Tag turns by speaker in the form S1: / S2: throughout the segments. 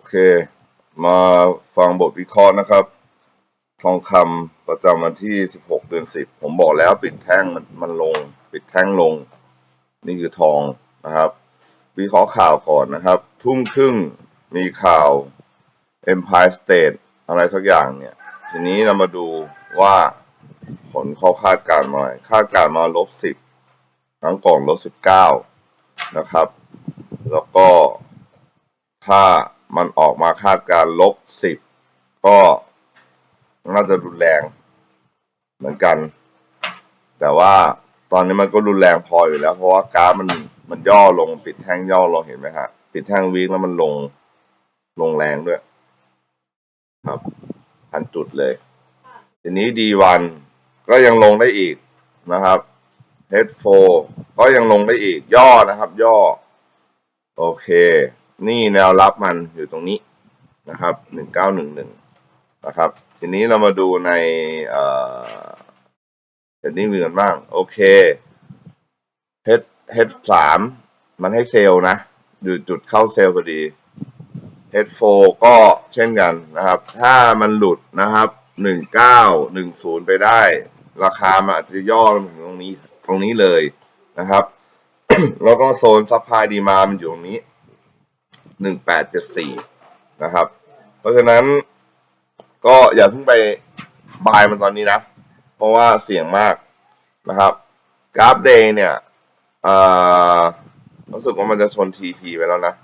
S1: โอเค มาฟังบทวิเคราะห์นะครับ ทองคำประจำวันที่ 16 เดือน 10 ผมบอกแล้วปิดแท่งมันมันลง ปิดแท่งลง นี่คือทองนะครับ วิเคราะห์ข่าวก่อนนะครับ ทุ่มครึ่งมีข่าว Empire State อะไรสักอย่างเนี่ย ทีนี้เรามาดูว่าผลเขาคาดการณ์มาคาดการณ์มาลบ 10ครั้งก่อนลบ 19 นะครับ แล้วก็ถ้า มันออกมาคาดการลบ10ก็น่าจะรุนแรงเหมือนกัน แต่ว่าตอนนี้มันก็รุนแรงพออยู่แล้ว เพราะว่ากราฟมันมันย่อลงปิดแท่งย่อลงเห็นไหมฮะปิดแท่งวีคแล้วมันลงลงแรงด้วย ครับพันจุดเลย ทีนี้ D1 ก็ยังลงได้อีกนะครับ H4 ก็ยังลงได้อีกย่อนะครับ ย่อ โอเค นี่แนวรับมันอยู่ตรงนี้นะครับ1911นะครับ ทีนี้เรามาดูในเอ่อเทรดดิ้งวิวกันบ้าง โอเค H H3 มันให้เซลนะ อยู่จุดเข้าเซลพอดี H4 ก็เช่นกันนะครับ ถ้ามันหลุดนะครับ1910ไปได้ ราคามันอาจจะย่อลงถึงตรงนี้ตรงนี้เลยนะครับ แล้วก็โซนซัพพลายดีมามันอยู่ตรงนี้ 1874 นะครับ เพราะฉะนั้นก็อย่าเพิ่งไปบายมันตอนนี้นะ เพราะว่าเสี่ยงมากนะครับกราฟเดย์เนี่ยรู้สึกว่ามันจะชน TP ไปแล้วนะ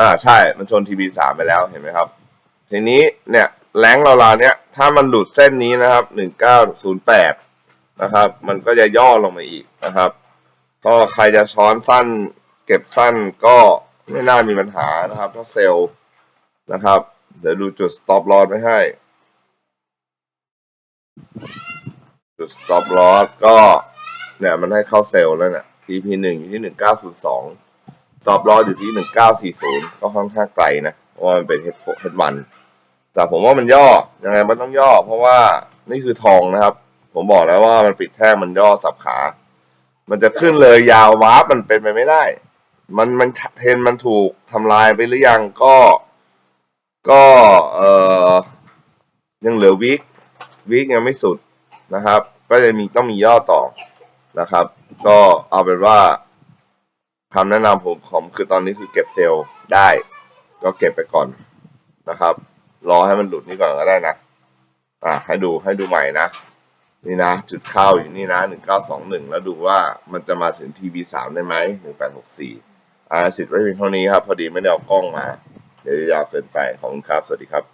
S1: อ่าใช่ มันชน TP สามไปแล้วเห็นไหมครับ ทีนี้เนี่ยแรงเราลาเนี้ยถ้ามันหลุดเส้นนี้นะครับ1908นะครับ มันก็จะย่อลงมาอีกนะครับ ก็ใครจะช้อนสั้น เก็บสั้นก็ไม่น่ามีปัญหานะครับ ถ้าเซลล์นะครับ เดี๋ยวดูจุด stop loss ไว้ให้ จุด stop loss ก็เนี่ยมันให้เข้าเซลล์แล้วเนี่ย TP หนึ่งอยู่ที่1902 stop loss อยู่ที่1940ก็ค่อนข้างไกลนะเพราะว่ามันเป็น head head 1แต่ผมว่ามันย่อ ยังไงมันต้องย่อ เพราะว่านี่คือทองนะครับ ผมบอกแล้วว่ามันปิดแท่งมันย่อสับขา มันจะขึ้นเลยยาววาร์ปมันเป็นไปไม่ได้ มันมันเทรนมันถูกทำลายไปหรือยังก็ ก็เออยังเหลือวิกวิกยังไม่สุดนะครับ ก็จะมีต้องมีย่อต่อนะครับ ก็เอาเป็นว่าคำแนะนำผมผมคือตอนนี้คือเก็บเซลล์ได้ ก็เก็บไปก่อนนะครับ รอให้มันหลุดนี่ก่อนก็ได้นะ อะให้ดูให้ดูใหม่นะ นี่นะ จุดเข้าอยู่นี่นะหนึ่งเก้าสองหนึ่งแล้วดูว่ามันจะมาถึงทีวีสามได้ไหมหนึ่งแปดหกสี่อ่าสิทธิ์ไว้เพียงเท่านี้ครับ พอดีไม่ได้เอากล้องมา เดี๋ยวยาวเกินไปขอบคุณครับ สวัสดีครับ